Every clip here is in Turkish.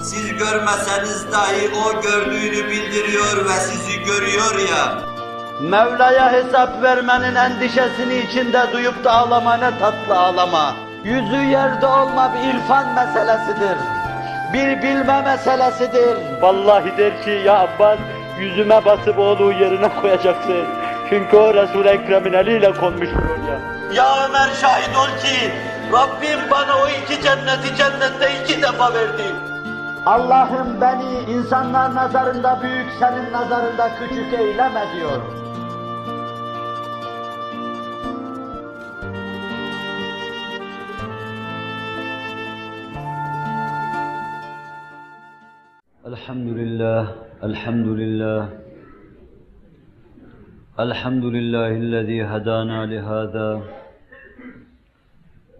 Siz görmeseniz dahi o gördüğünü bildiriyor ve sizi görüyor ya. Mevla'ya hesap vermenin endişesini içinde duyup da ağlama ne tatlı ağlama. Yüzü yerde olma bir irfan meselesidir. Bir bilme meselesidir. Vallahi der ki ya Abbas yüzüme basıp oğlu yerine koyacaksın. Çünkü o Resul-i Ekrem'in eliyle konmuştur oraya. Ya Ömer şahit ol ki Rabbim bana o iki cenneti cennette iki defa verdi. Allah'ım beni insanlar nazarında büyük, senin nazarında küçük eyleme diyor. الحمد لله الحمد لله الحمد لله الذي هدانا لهذا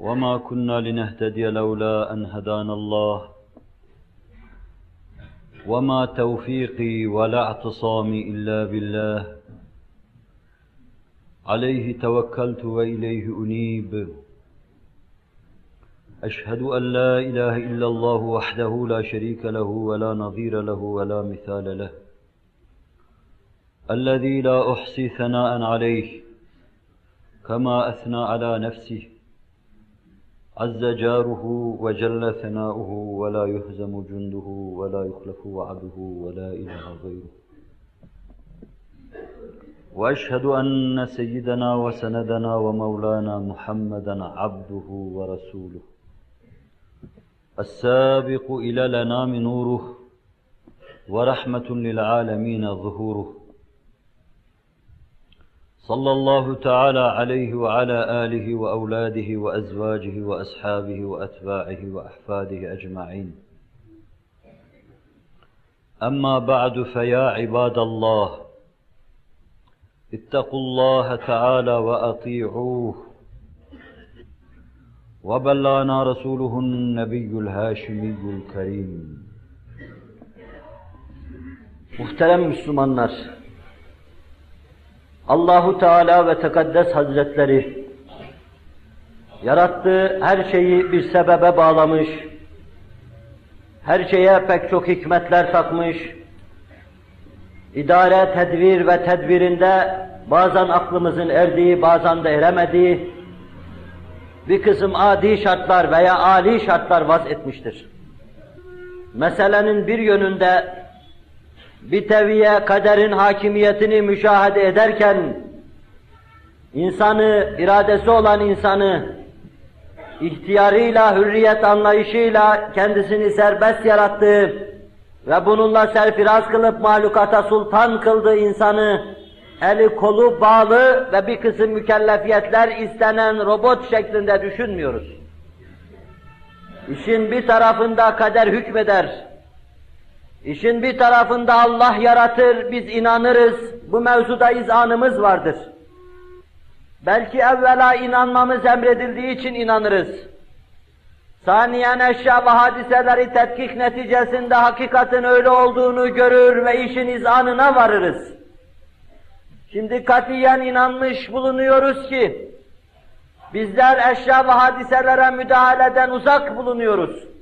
وما كنا لنهتدي لولا أن هدانا الله. وما توفيقي ولا اعتصامي إلا بالله. عليه توكلت وإليه أنيب. أشهد أن لا إله إلا الله وحده لا شريك له ولا نظير له ولا مثال له. الذي لا أحصي ثناء عليه كما أثنى على نفسه. عز جاره وجل ثناؤه ولا يهزم جنده ولا يخلف وعده ولا إله غيره. وأشهد أن سيدنا وسندنا ومولانا محمدا عبده ورسوله. السابق إلى الأنام نوره ورحمة للعالمين ظهوره. صلى الله تعالى عليه وعلى آله وأولاده وأزواجه وأصحابه وأتباعه وأحفاده أجمعين. أما بعد فيا عباد الله اتقوا الله تعالى وأطيعوه. وبلغنا رسوله النبي الهاشمي الكريم. Muhterem Müslümanlar, Allahu Teala ve Tekaddes Hazretleri yarattığı her şeyi bir sebebe bağlamış, her şeye pek çok hikmetler takmış, idare, tedbir ve tedbirinde bazen aklımızın erdiği, bazen de eremediği bir kısım adi şartlar veya âli şartlar vaz etmiştir. Meselenin bir yönünde bir teviye kaderin hakimiyetini müşahede ederken insanı, iradesi olan insanı ihtiyarıyla, hürriyet anlayışıyla kendisini serbest yarattığı ve bununla serfiraz kılıp mahlukata sultan kıldığı insanı eli kolu bağlı ve bir kısım mükellefiyetler istenen robot şeklinde düşünmüyoruz. İşin bir tarafında kader hükmeder, İşin bir tarafında Allah yaratır, biz inanırız, bu mevzuda izanımız vardır. Belki evvela inanmamız emredildiği için inanırız. Saniyen eşya ve hadiseleri tetkik neticesinde hakikatin öyle olduğunu görür ve işin izanına varırız. Şimdi katiyen inanmış bulunuyoruz ki, bizler eşya ve hadiselere müdahaleden uzak bulunuyoruz.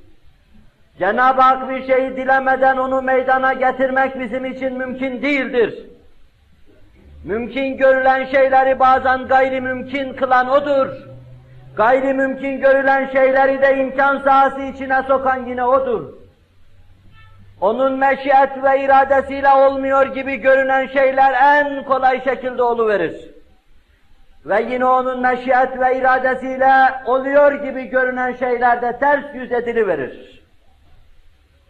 Cenab-ı Hak bir şeyi dilemeden onu meydana getirmek bizim için mümkün değildir. Mümkün görülen şeyleri bazen gayri mümkün kılan O'dur. Gayri mümkün görülen şeyleri de imkan sahası içine sokan yine O'dur. Onun meşiyet ve iradesiyle olmuyor gibi görünen şeyler en kolay şekilde oluverir. Ve yine onun meşiyet ve iradesiyle oluyor gibi görünen şeyler de ters yüz ediliverir.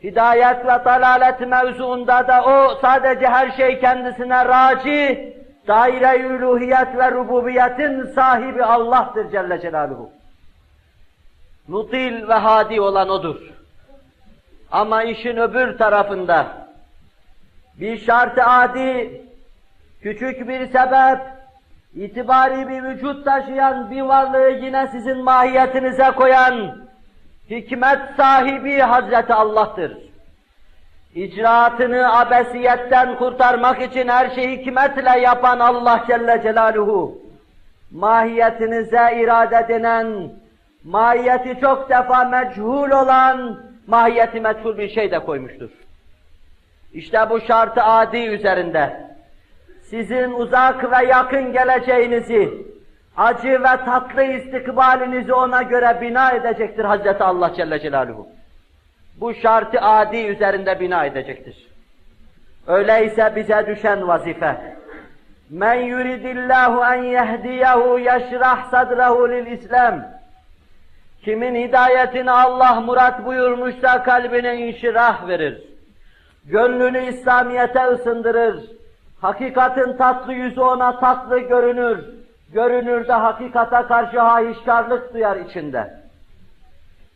Hidayet ve dalalet mevzuunda da o sadece her şey kendisine raci, daire-i uluhiyet ve rububiyetin sahibi Allah'tır Celle Celaluhu. Mutil ve hadi olan O'dur. Ama işin öbür tarafında bir şart-ı adi, küçük bir sebep, itibari bir vücut taşıyan bir varlığı yine sizin mahiyetinize koyan, hikmet sahibi Hazreti Allah'tır. İcraatını abesiyetten kurtarmak için her şeyi hikmetle yapan Allah Celle Celaluhu, mahiyetinize irade denen, mahiyeti çok defa meçhul olan, mahiyeti meçhul bir şey de koymuştur. İşte bu şartı adi üzerinde, sizin uzak ve yakın geleceğinizi, acı ve tatlı istikbalinizi ona göre bina edecektir Hazreti Allah Celle Celaluhu. Bu şartı adi üzerinde bina edecektir. Öyleyse bize düşen vazife, Men yuridillahu en yehdiyehu yeşrah sadrahu lil İslam. Kimin hidayetini Allah murat buyurmuşsa kalbine inşirah verir. Gönlünü İslamiyete ısındırır. Hakikatin tatlı yüzü ona tatlı görünür. Görünür de hakikata karşı hahişkarlık duyar içinde.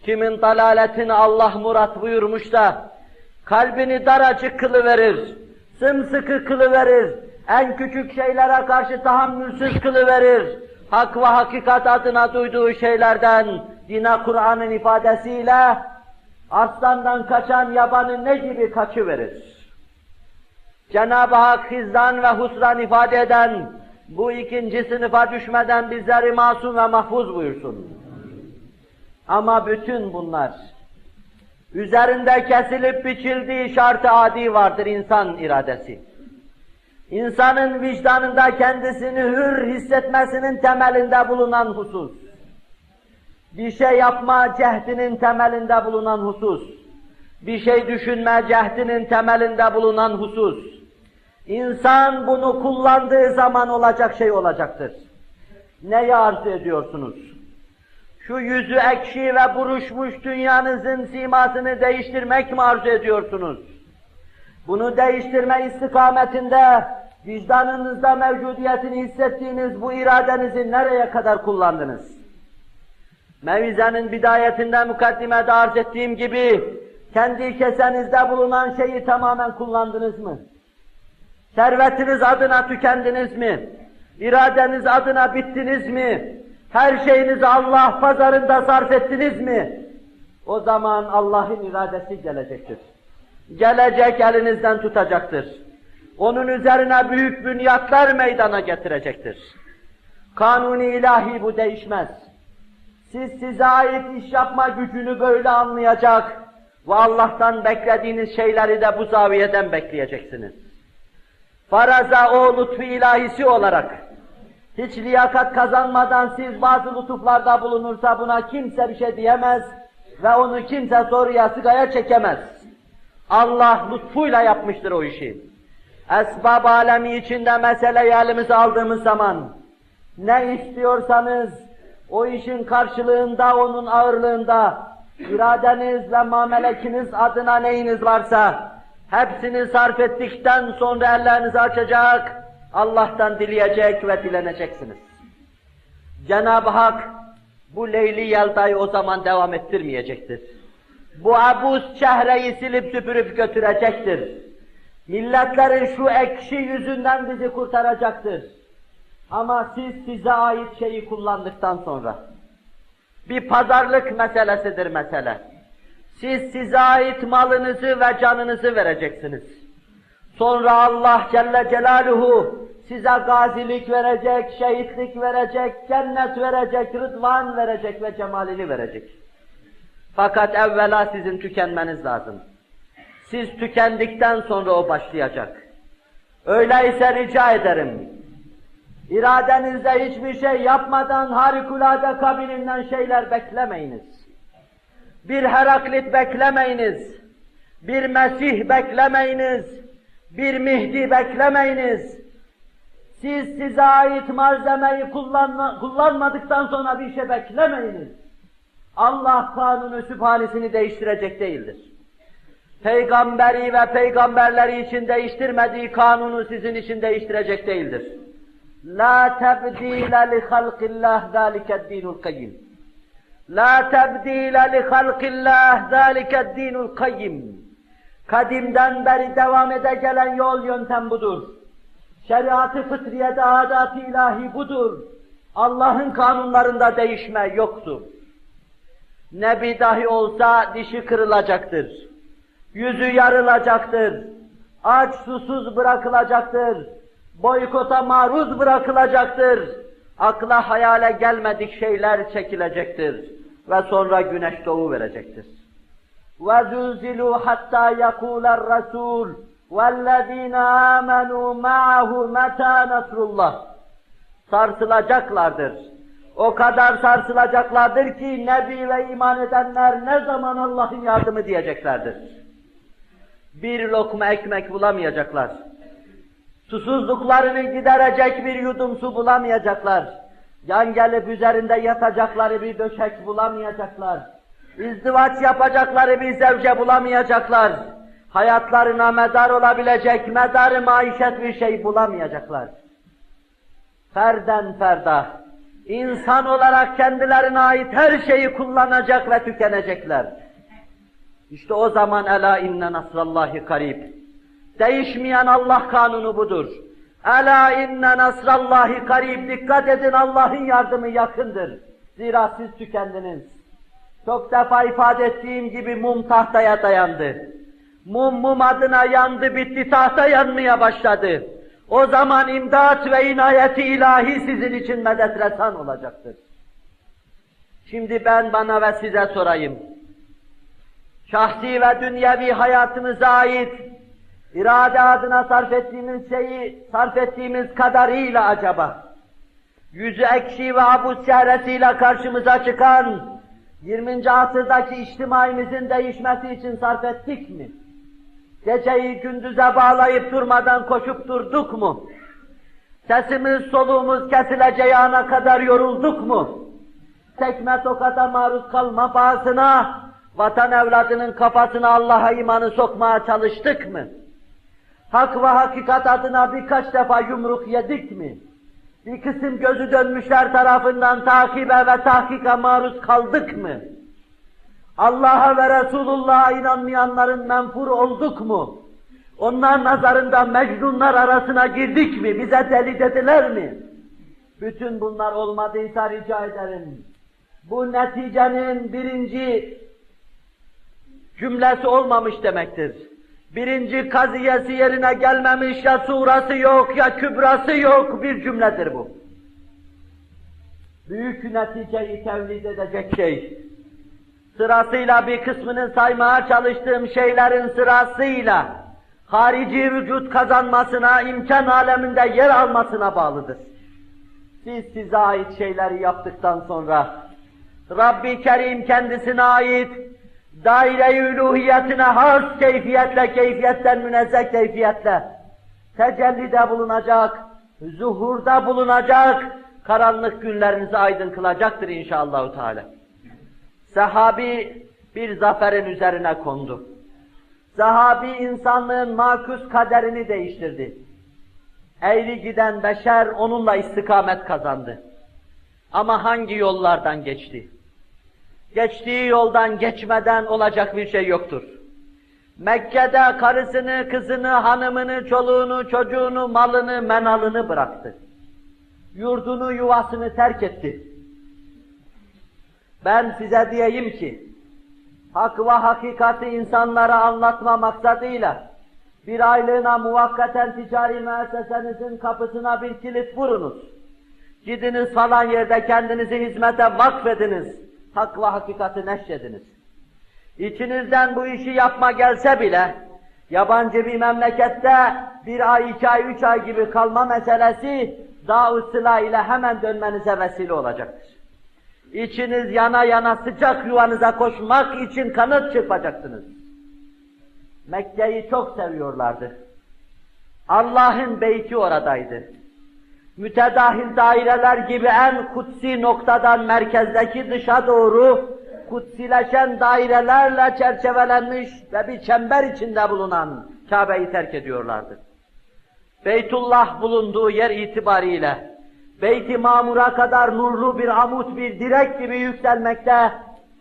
Kimin dalaletini Allah murat buyurmuş da kalbini daracık kılıverir, sımsıkı kılıverir, en küçük şeylere karşı tahammülsüz kılıverir. Hak ve hakikat adına duyduğu şeylerden dine Kur'an'ın ifadesiyle arslandan kaçan yabanı ne gibi kaçıverir. Cenab-ı Hak hizdan ve husran ifade eden bu ikinci sınıfa düşmeden bizleri masum ve mahfuz buyursun. Ama bütün bunlar üzerinde kesilip biçildiği şartı adi vardır insan iradesi. İnsanın vicdanında kendisini hür hissetmesinin temelinde bulunan husus. Bir şey yapma cehdinin temelinde bulunan husus. Bir şey düşünme cehdinin temelinde bulunan husus. İnsan bunu kullandığı zaman olacak şey olacaktır. Neyi arzu ediyorsunuz? Şu yüzü ekşi ve buruşmuş dünyanızın simasını değiştirmek mi arzu ediyorsunuz? Bunu değiştirme istikametinde vicdanınızda mevcudiyetini hissettiğiniz bu iradenizi nereye kadar kullandınız? Mevizenin bidayetinde mukaddimede arz ettiğim gibi kendi kesenizde bulunan şeyi tamamen kullandınız mı? Servetiniz adına tükendiniz mi? İradeniz adına bittiniz mi? Her şeyinizi Allah pazarında sarf ettiniz mi? O zaman Allah'ın iradesi gelecektir. Gelecek elinizden tutacaktır. Onun üzerine büyük bünyatlar meydana getirecektir. Kanuni ilahi bu değişmez. Siz size ait iş yapma gücünü böyle anlayacak ve Allah'tan beklediğiniz şeyleri de bu zaviyeden bekleyeceksiniz. Faraza o lütfu ilahisi olarak hiç liyakat kazanmadan siz bazı lütuflarda bulunursa buna kimse bir şey diyemez ve onu kimse soruya sıkaya çekemez. Allah lütfuyla yapmıştır o işi. Esbab alemi içinde meseleyi elimize aldığımız zaman ne istiyorsanız o işin karşılığında, onun ağırlığında iradeniz ve mamelekiniz adına neyiniz varsa hepsini sarf ettikten sonra ellerinizi açacak, Allah'tan dileyecek ve dileneceksiniz. Cenab-ı Hak bu Leyli Yelda'yı o zaman devam ettirmeyecektir. Bu abuz çehreyi silip süpürüp götürecektir. Milletlerin şu ekşi yüzünden bizi kurtaracaktır. Ama siz size ait şeyi kullandıktan sonra, bir pazarlık meselesidir mesele. Siz size ait malınızı ve canınızı vereceksiniz. Sonra Allah Celle Celaluhu size gazilik verecek, şehitlik verecek, cennet verecek, rıdvan verecek ve cemalini verecek. Fakat evvela sizin tükenmeniz lazım. Siz tükendikten sonra o başlayacak. Öyleyse rica ederim, iradenizde hiçbir şey yapmadan harikulade kabilinden şeyler beklemeyiniz. Bir Heraklit beklemeyiniz, bir Mesih beklemeyiniz, bir Mihdi beklemeyiniz. Siz size ait malzemeyi kullanma, kullanmadıktan sonra bir şey beklemeyiniz. Allah kanunu sübhanesini değiştirecek değildir. Peygamberi ve peygamberleri için değiştirmediği kanunu sizin için değiştirecek değildir. La tebdile li halqillah zâliket dinul kayyim. La tebdile li halqillah zâliket dinul kayyim. Kadimden beri devam ede gelen yol yöntem budur. Şeriatı fıtriyede adat-ı ilahi budur. Allah'ın kanunlarında değişme yoktur. Nebi dahi olsa dişi kırılacaktır. Yüzü yarılacaktır. Aç susuz bırakılacaktır. Boykota maruz bırakılacaktır. akla hayale gelmedik şeyler çekilecektir ve sonra güneş doğu verecektir. وَزُلْزِلُوا حَتَّى يَقُولَ الرَّسُولُ وَالَّذ۪ينَ آمَنُوا مَعَهُ مَتَى نَصْرُ اللّٰهِ Sarsılacaklardır. O kadar sarsılacaklardır ki Nebi ve iman edenler ne zaman Allah'ın yardımı diyeceklerdir. Bir lokma ekmek bulamayacaklar. Susuzluklarını giderecek bir yudum su bulamayacaklar. Yan gelip üzerinde yatacakları bir döşek bulamayacaklar. İzdivaç yapacakları bir zevce bulamayacaklar. Hayatlarına medar olabilecek medarı maişet bir şey bulamayacaklar. Ferden ferda, insan olarak kendilerine ait her şeyi kullanacak ve tükenecekler. İşte o zaman ela inne nasrallahi karib. Değişmeyen Allah kanunu budur. Ela inne nasrallahi karib. Dikkat edin Allah'ın yardımı yakındır. Zira siz tükendiniz. Çok defa ifade ettiğim gibi mum tahtaya dayandı. Mum mum adına yandı bitti tahta yanmaya başladı. O zaman imdat ve inayeti ilahi sizin için medet resan olacaktır. Şimdi ben bana ve size sorayım. Şahsi ve dünyevi hayatımıza ait irade adına sarf ettiğimiz şeyi sarf ettiğimiz kadarıyla acaba yüzü ekşi ve abuz çehresiyle karşımıza çıkan 20. asırdaki içtimaimizin değişmesi için sarf ettik mi? Geceyi gündüze bağlayıp durmadan koşup durduk mu? Sesimiz soluğumuz kesileceği ana kadar yorulduk mu? Tekme tokata maruz kalma pahasına, vatan evladının kafasına Allah'a imanı sokmaya çalıştık mı? Hak ve hakikat adına birkaç defa yumruk yedik mi? Bir kısım gözü dönmüşler tarafından takibe ve tahkika maruz kaldık mı? Allah'a ve Resulullah'a inanmayanların menfur olduk mu? Onlar nazarında mecnunlar arasına girdik mi? Bize deli dediler mi? Bütün bunlar olmadıysa rica ederim. Bu neticenin birinci cümlesi olmamış demektir. Birinci kaziyesi yerine gelmemiş ya surası yok ya kübrası yok bir cümledir bu. Büyük neticeyi tevlid edecek şey. Sırasıyla bir kısmını saymaya çalıştığım şeylerin sırasıyla harici vücut kazanmasına, imkan aleminde yer almasına bağlıdır. Siz size ait şeyleri yaptıktan sonra Rabbi Kerim kendisine ait daire-i uluhiyetine has keyfiyetle, keyfiyetten münezzeh keyfiyetle tecellide bulunacak, zuhurda bulunacak, karanlık günlerinizi aydın kılacaktır inşallah Teala. Sahabi bir zaferin üzerine kondu. Sahabi insanlığın makus kaderini değiştirdi. Eğri giden beşer onunla istikamet kazandı. Ama hangi yollardan geçti? Geçtiği yoldan geçmeden olacak bir şey yoktur. Mekke'de karısını, kızını, hanımını, çoluğunu, çocuğunu, malını, menalını bıraktı. Yurdunu, yuvasını terk etti. Ben size diyeyim ki, hak ve hakikati insanlara anlatma maksadıyla, bir aylığına muvakkaten ticari müessesenizin kapısına bir kilit vurunuz. Gidiniz falan yerde kendinizi hizmete vakfediniz. Hak ve hakikati neşrediniz. İçinizden bu işi yapma gelse bile, yabancı bir memlekette bir ay, iki ay, üç ay gibi kalma meselesi, daha ile hemen dönmenize vesile olacaktır. İçiniz yana yana sıcak yuvanıza koşmak için kanıt çırpacaksınız. Mekke'yi çok seviyorlardı. Allah'ın beyti oradaydı. Mütedahil daireler gibi en kutsi noktadan merkezdeki dışa doğru kutsileşen dairelerle çerçevelenmiş ve bir çember içinde bulunan Kabe'yi terk ediyorlardı. Beytullah bulunduğu yer itibariyle Beyt-i Mamur'a kadar nurlu bir amut, bir direk gibi yükselmekte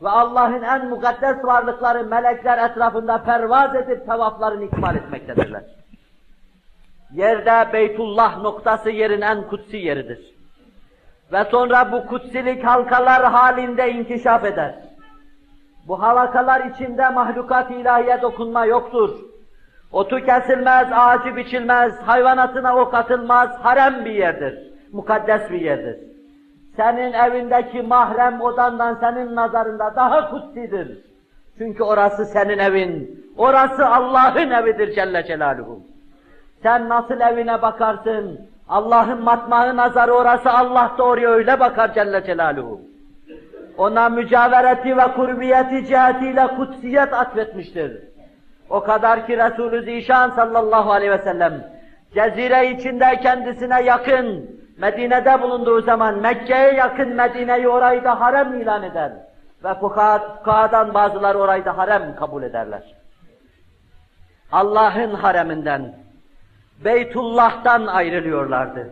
ve Allah'ın en mukaddes varlıkları melekler etrafında pervaz edip tevaflarını ikmal etmektedirler. Yerde Beytullah noktası yerin en kutsi yeridir. Ve sonra bu kutsilik halkalar halinde inkişaf eder. Bu halakalar içinde mahlukat ilahiye dokunma yoktur. Otu kesilmez, ağacı biçilmez, hayvanatına ok atılmaz, harem bir yerdir. Mukaddes bir yerdir. senin evindeki mahrem odandan senin nazarında daha kutsidir. Çünkü orası senin evin, orası Allah'ın evidir Celle Celaluhu. Sen nasıl evine bakarsın, Allah'ın matmağı nazarı orası Allah da oraya öyle bakar Celle Celaluhu. Ona mücavereti ve kurbiyeti cihetiyle kutsiyet atfetmiştir. O kadar ki Resulü Zişan sallallahu aleyhi ve sellem cezire içinde kendisine yakın Medine'de bulunduğu zaman Mekke'ye yakın Medine'yi orayı da harem ilan eder. Ve fukahadan bazıları orayı da harem kabul ederler. Allah'ın hareminden, Beytullah'tan ayrılıyorlardı.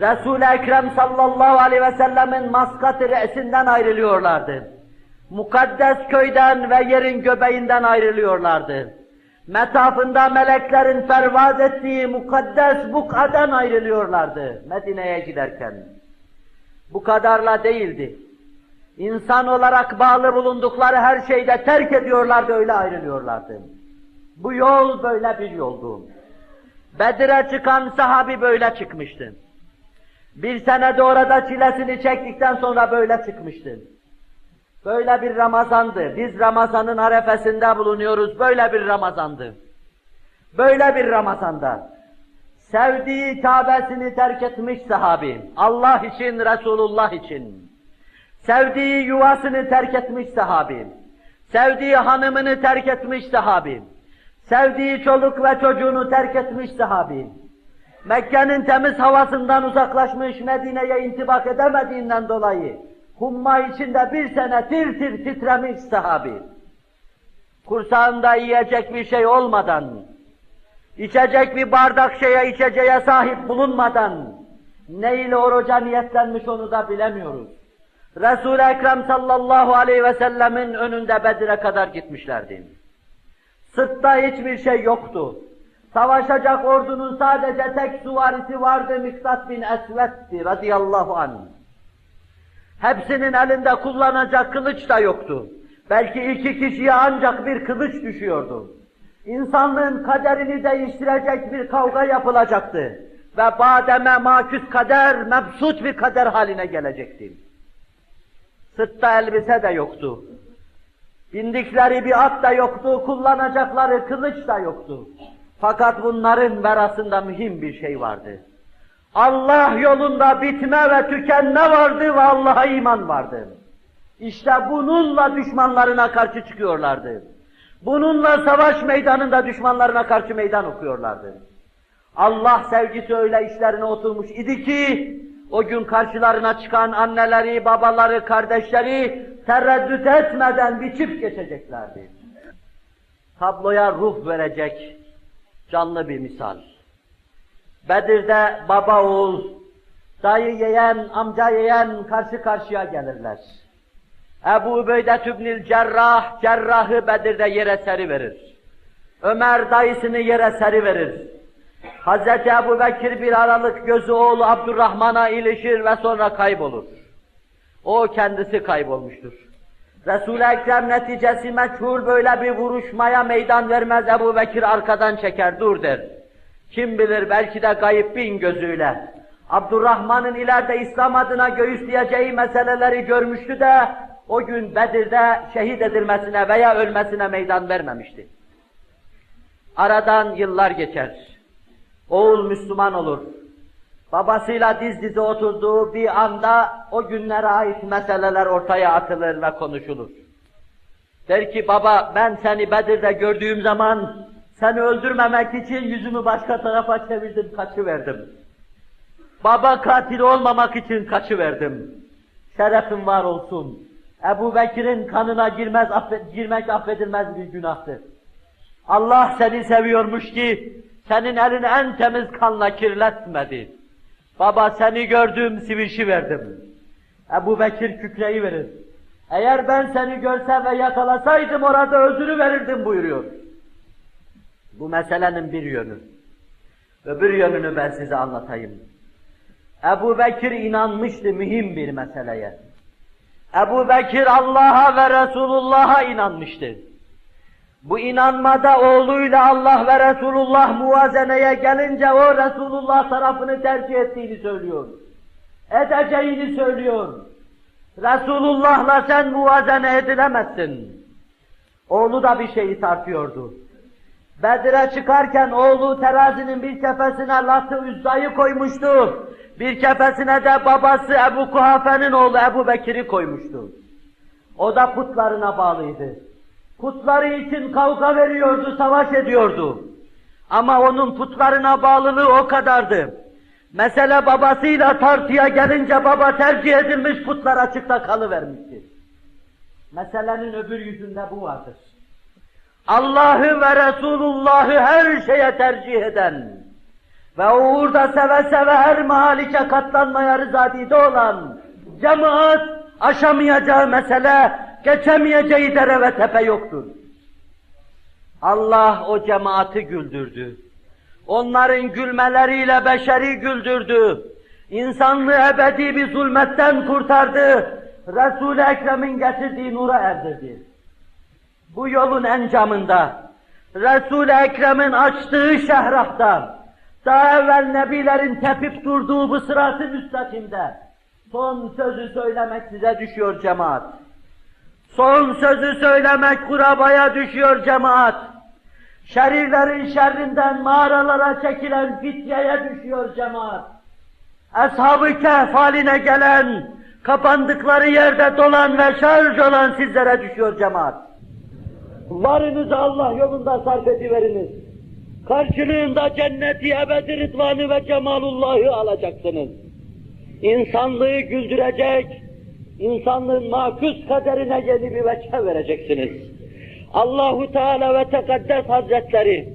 Resul-i Ekrem sallallahu aleyhi ve sellemin maskat-ı re'sinden ayrılıyorlardı. Mukaddes köyden ve yerin göbeğinden ayrılıyorlardı. Metafında meleklerin pervaz ettiği mukaddes bukadan ayrılıyorlardı Medine'ye giderken. Bu kadarla değildi. İnsan olarak bağlı bulundukları her şeyde terk ediyorlardı, öyle ayrılıyorlardı. Bu yol böyle bir yoldu. Bedir'e çıkan sahabi böyle çıkmıştı. Bir sene de orada çilesini çektikten sonra böyle çıkmıştı. Böyle bir Ramazandı. Biz Ramazan'ın arefesinde bulunuyoruz. Böyle bir Ramazandı. Böyle bir Ramazanda sevdiği Kabe'sini terk etmiş sahabi. Allah için, Resulullah için. Sevdiği yuvasını terk etmiş sahabi. Sevdiği hanımını terk etmiş sahabi. Sevdiği çoluk ve çocuğunu terk etmiş sahabi. Mekke'nin temiz havasından uzaklaşmış, Medine'ye intibak edemediğinden dolayı humma içinde bir sene tir tir titremiş sahabi. Kursağında yiyecek bir şey olmadan, içecek bir bardak şeye içeceğe sahip bulunmadan, ne ile oruca niyetlenmiş onu da bilemiyoruz. Resul-i Ekrem sallallahu aleyhi ve sellemin önünde Bedir'e kadar gitmişlerdi. Sırtta hiçbir şey yoktu. Savaşacak ordunun sadece tek suvarisi vardı Miktat bin Esved'ti radıyallahu anh. Hepsinin elinde kullanacak kılıç da yoktu. Belki iki kişiye ancak bir kılıç düşüyordu. İnsanlığın kaderini değiştirecek bir kavga yapılacaktı. Ve bademe maküs kader, mebsut bir kader haline gelecekti. Sırtta elbise de yoktu. Bindikleri bir at da yoktu, kullanacakları kılıç da yoktu. Fakat bunların verasında mühim bir şey vardı. Allah yolunda bitme ve tükenme vardı ve Allah'a iman vardı. İşte bununla düşmanlarına karşı çıkıyorlardı. Bununla savaş meydanında düşmanlarına karşı meydan okuyorlardı. Allah sevgisi öyle işlerine oturmuş idi ki, o gün karşılarına çıkan anneleri, babaları, kardeşleri tereddüt etmeden biçip geçeceklerdi. Tabloya ruh verecek canlı bir misal. Bedir'de baba oğul, dayı yeğen, amca yeğen karşı karşıya gelirler. Ebu Übeyde tübnil cerrah, cerrahı Bedir'de yere seri verir. Ömer dayısını yere seri verir. Hazreti Ebu Bekir bir aralık gözü oğlu Abdurrahman'a ilişir ve sonra kaybolur. O kendisi kaybolmuştur. Resul-i Ekrem neticesi meçhul böyle bir vuruşmaya meydan vermez Ebu Bekir arkadan çeker dur der. Kim bilir belki de gayip bin gözüyle. Abdurrahman'ın ileride İslam adına göğüsleyeceği meseleleri görmüştü de o gün Bedir'de şehit edilmesine veya ölmesine meydan vermemişti. Aradan yıllar geçer. Oğul Müslüman olur. Babasıyla diz dize oturduğu bir anda o günlere ait meseleler ortaya atılır ve konuşulur. Der ki baba ben seni Bedir'de gördüğüm zaman seni öldürmemek için yüzümü başka tarafa çevirdim, kaçıverdim. Baba katil olmamak için kaçıverdim. Şerefin var olsun. Ebu Bekir'in kanına girmez, affet, girmek affedilmez bir günahtır. Allah seni seviyormuş ki senin elini en temiz kanla kirletmedi. Baba seni gördüm, sivişi verdim. Ebu Bekir kükreyi verir. Eğer ben seni görse ve yakalasaydım orada özürü verirdim buyuruyor. Bu meselenin bir yönü. Öbür yönünü ben size anlatayım. Ebu Bekir inanmıştı mühim bir meseleye. Ebu Bekir Allah'a ve Resulullah'a inanmıştı. Bu inanmada oğluyla Allah ve Resulullah muvazeneye gelince o Resulullah tarafını tercih ettiğini söylüyor. edeceğini söylüyor. Resulullah'la sen muvazene edilemezsin. Oğlu da bir şeyi tartıyordu. Bedir'e çıkarken oğlu terazinin bir kefesine Latı Üzza'yı koymuştu. Bir kefesine de babası Ebu Kuhafe'nin oğlu Ebu Bekir'i koymuştu. O da putlarına bağlıydı. Putları için kavga veriyordu, savaş ediyordu. Ama onun putlarına bağlılığı o kadardı. Mesele babasıyla tartıya gelince baba tercih edilmiş putlar açıkta kalıvermişti. Meselenin öbür yüzünde bu vardır. Allah'ı ve Resulullah'ı her şeye tercih eden ve uğurda seve seve her mahalike katlanmaya rızadide olan cemaat aşamayacağı mesele, geçemeyeceği dere ve tepe yoktur. Allah o cemaati güldürdü. Onların gülmeleriyle beşeri güldürdü. İnsanlığı ebedi bir zulmetten kurtardı. Resul-i Ekrem'in getirdiği nura erdirdi. Bu yolun encamında, Resul-i Ekrem'in açtığı şehrahta, daha evvel nebilerin tepip durduğu bu sırat-ı müstakimde, son sözü söylemek size düşüyor cemaat. Son sözü söylemek kurabaya düşüyor cemaat. Şerirlerin şerrinden mağaralara çekilen fityeye düşüyor cemaat. Ashab-ı Kehf haline gelen, kapandıkları yerde dolan ve şarj olan sizlere düşüyor cemaat. Varınızı Allah yolunda sarf ediveriniz. Karşılığında cenneti ebedi rıdvanı ve cemalullahı alacaksınız. İnsanlığı güldürecek, insanlığın makus kaderine yeni bir veçhe vereceksiniz. Allahu Teala ve Tekaddes Hazretleri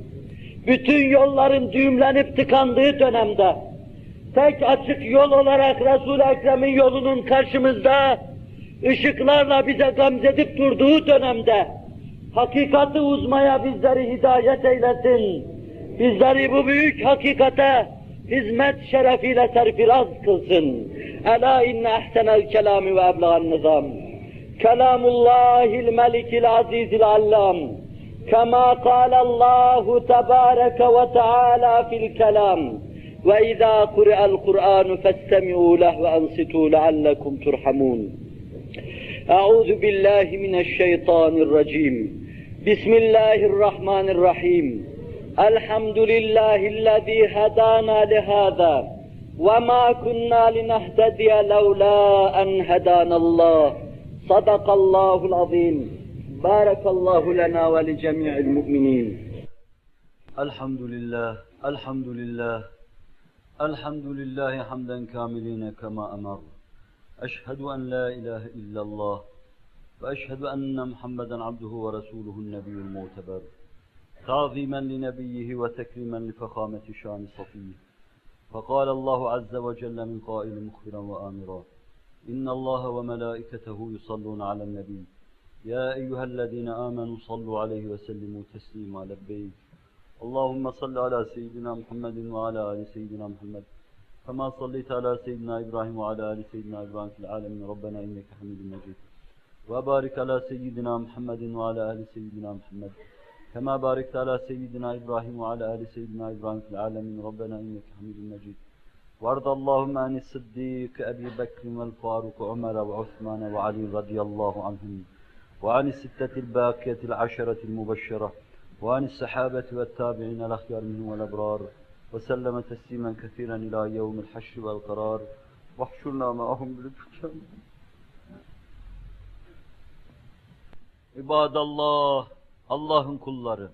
bütün yolların düğümlenip tıkandığı dönemde tek açık yol olarak Resul-i Ekrem'in yolunun karşımızda ışıklarla bize gamzedip durduğu dönemde hakikati uzmaya bizleri hidayet eylesin. Bizleri bu büyük hakikate hizmet şerefiyle serfiraz kılsın. Ela inne ehsenel kelami ve eblagan nizam. Kelamullahil melikil azizil allam. Kema kalallahu tebareke ve teala fil kelam. Ve izâ kure'el Kur'anu festemi'û leh ve ansitû leallekum turhamun. Euzu billahi mineşşeytanirracim. Bismillahirrahmanirrahim. الحمد لله الذي هدانا لهذا وما كنا لنهتدي لولا أن هدانا الله. صدق الله العظيم. بارك الله لنا ولجميع المؤمنين. الحمد لله الحمد لله الحمد لله حمدا كاملين كما أمر. أشهد أن لا إله إلا الله وأشهد أن محمدا عبده ورسوله النبي المعتبر. تعظيما لنبيه وتكريما لفخامة شان صفيه. فقال الله عز وجل من قائل مخبرا وآمرا إن الله وملائكته يصلون على النبي. يا أيها الذين آمنوا صلوا عليه وسلموا تسليما لبيك. اللهم صل على سيدنا محمد وعلى آل سيدنا محمد كما صليت على سيدنا إبراهيم وعلى آل سيدنا إبراهيم في العالمين. ربنا إنك حميد مجيد. وبارك على سيدنا محمد وعلى آل سيدنا محمد. كما باركت على سيدنا إبراهيم وعلى آل سيدنا إبراهيم في العالمين. ربنا إنك حميد مجيد. وارض اللهم عن الصديق أبي بكر والفاروق عمر وعثمان وعلي رضي الله عنهم وعن الستة الباقية العشرة المبشرة وعن الصحابة والتابعين الأخيار منهم والأبرار. وسلم تسليما كثيرا إلى يوم الحشر والقرار. واحشرنا معهم بالفتن İbadallah, Allah'ın kulları.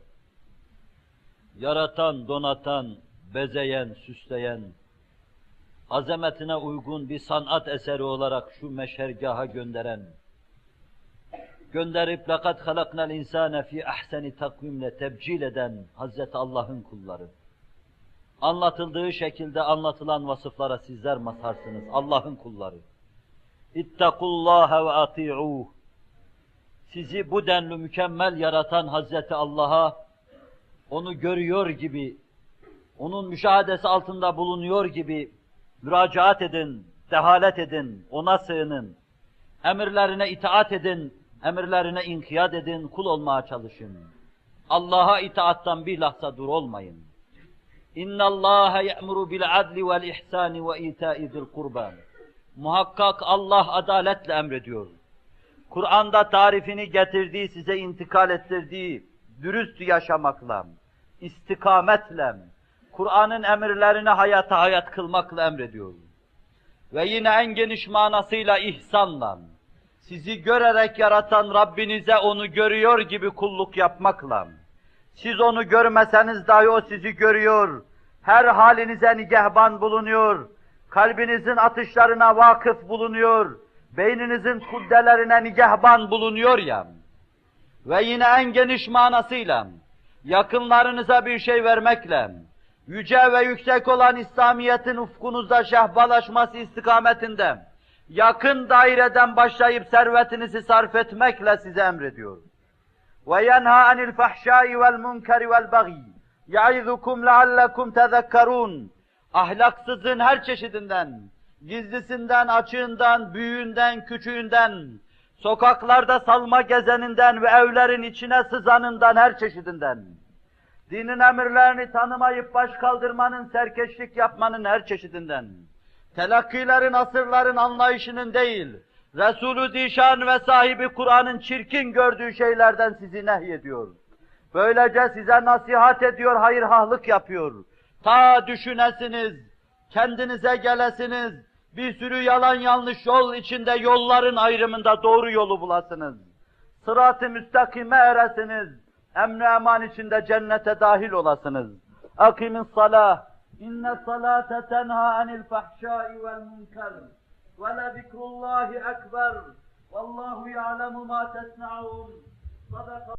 Yaratan, donatan, bezeyen, süsleyen, azametine uygun bir sanat eseri olarak şu meşhergaha gönderen, gönderip lakat halaknal insane fi ahseni takvimle tebcil eden Hazreti Allah'ın kulları. Anlatıldığı şekilde anlatılan vasıflara sizler masarsınız. Allah'ın kulları. İttakullaha ve ati'uh. Sizi bu denli mükemmel yaratan Hazreti Allah'a, onu görüyor gibi, onun müşahadesi altında bulunuyor gibi müracaat edin, dehalet edin, ona sığının, emirlerine itaat edin, emirlerine inkiyat edin, kul olmaya çalışın. Allah'a itaattan bir lahza dur olmayın. İnna Allah ya'muru bil adli vel ihsani ve ita'i kurban. Muhakkak Allah adaletle emrediyor. Kur'an'da tarifini getirdiği, size intikal ettirdiği dürüst yaşamakla, istikametle, Kur'an'ın emirlerine hayata hayat kılmakla emrediyor. Ve yine en geniş manasıyla ihsanla, sizi görerek yaratan Rabbinize onu görüyor gibi kulluk yapmakla, siz onu görmeseniz dahi o sizi görüyor, her halinize nigehban bulunuyor, kalbinizin atışlarına vakıf bulunuyor, beyninizin kuddelerine nigehban bulunuyor ya ve yine en geniş manasıyla yakınlarınıza bir şey vermekle yüce ve yüksek olan İslamiyet'in ufkunuzda şahbalaşması istikametinde yakın daireden başlayıp servetinizi sarf etmekle size emrediyor. Ve yenha anil fahşai vel munkeri vel bagi yaizukum ahlaksızlığın her çeşidinden gizlisinden, açığından, büyüğünden, küçüğünden, sokaklarda salma gezeninden ve evlerin içine sızanından her çeşidinden, dinin emirlerini tanımayıp baş kaldırmanın, serkeşlik yapmanın her çeşidinden, telakkilerin, asırların anlayışının değil, Resulü Zişan ve sahibi Kur'an'ın çirkin gördüğü şeylerden sizi nehyediyor. Böylece size nasihat ediyor, hayırhahlık yapıyor. Ta düşünesiniz, kendinize gelesiniz, bir sürü yalan yanlış yol içinde yolların ayrımında doğru yolu bulasınız. Sırat-ı müstakime eresiniz, emni eman içinde cennete dahil olasınız. Akimin salah, inne salate tenha anil fahşai vel münker. Ve le zikrullahi ekber. Vallahu ya'lemu ma tesna'un. Sadaka